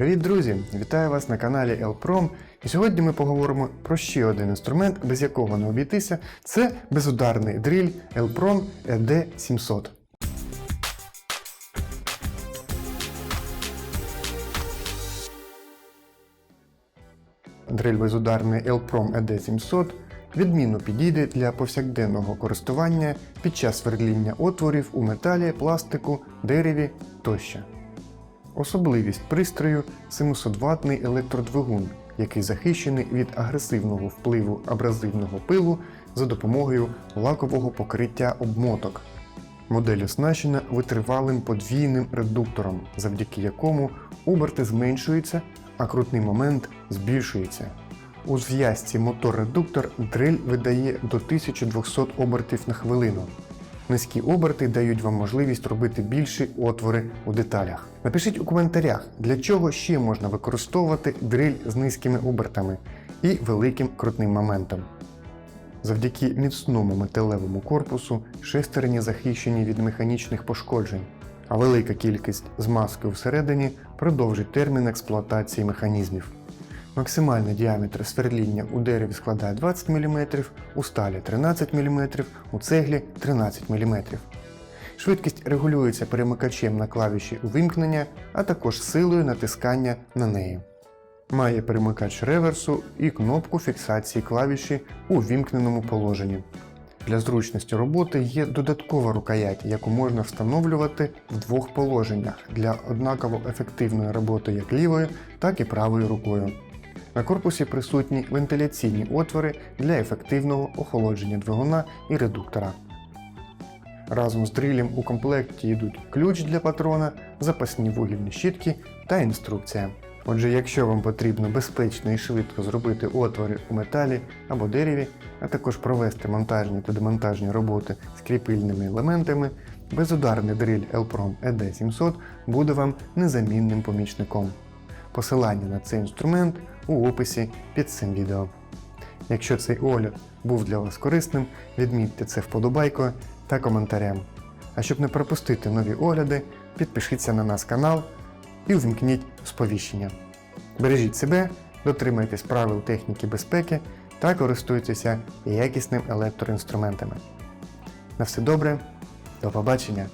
Привіт, друзі! Вітаю вас на каналі Елпром. І сьогодні ми поговоримо про ще один інструмент, без якого не обійтися. Це безударний дриль Elprom ED 700. Дриль безударний Elprom ED 700 відмінно підійде для повсякденного користування під час свердління отворів у металі, пластику, дереві тощо. Особливість пристрою 700-ваттний електродвигун, який захищений від агресивного впливу абразивного пилу за допомогою лакового покриття обмоток. Модель оснащена витривалим подвійним редуктором, завдяки якому оберти зменшуються, а крутний момент збільшується. У зв'язці мотор-редуктор дриль видає до 1200 обертів на хвилину. Низькі оберти дають вам можливість робити більші отвори у деталях. Напишіть у коментарях, для чого ще можна використовувати дриль з низькими обертами і великим крутним моментом. Завдяки міцному металевому корпусу шестерні захищені від механічних пошкоджень, а велика кількість змазки всередині продовжить термін експлуатації механізмів. Максимальний діаметр свердління у дереві складає 20 мм, у сталі 13 мм, у цеглі 13 мм. Швидкість регулюється перемикачем на клавіші увімкнення, а також силою натискання на неї. Має перемикач реверсу і кнопку фіксації клавіші у вімкненому положенні. Для зручності роботи є додаткова рукоять, яку можна встановлювати в двох положеннях для однаково ефективної роботи як лівою, так і правою рукою. На корпусі присутні вентиляційні отвори для ефективного охолодження двигуна і редуктора. Разом з дрилем у комплекті йдуть ключ для патрона, запасні вугільні щітки та інструкція. Отже, якщо вам потрібно безпечно і швидко зробити отвори у металі або дереві, а також провести монтажні та демонтажні роботи з кріпильними елементами, безударний дриль Elprom ED 700 буде вам незамінним помічником. Посилання на цей інструмент у описі під цим відео. Якщо цей огляд був для вас корисним, відмітьте це вподобайкою та коментарем. А щоб не пропустити нові огляди, підпишіться на наш канал і увімкніть сповіщення. Бережіть себе, дотримуйтесь правил техніки безпеки та користуйтеся якісним електроінструментами. На все добре, до побачення!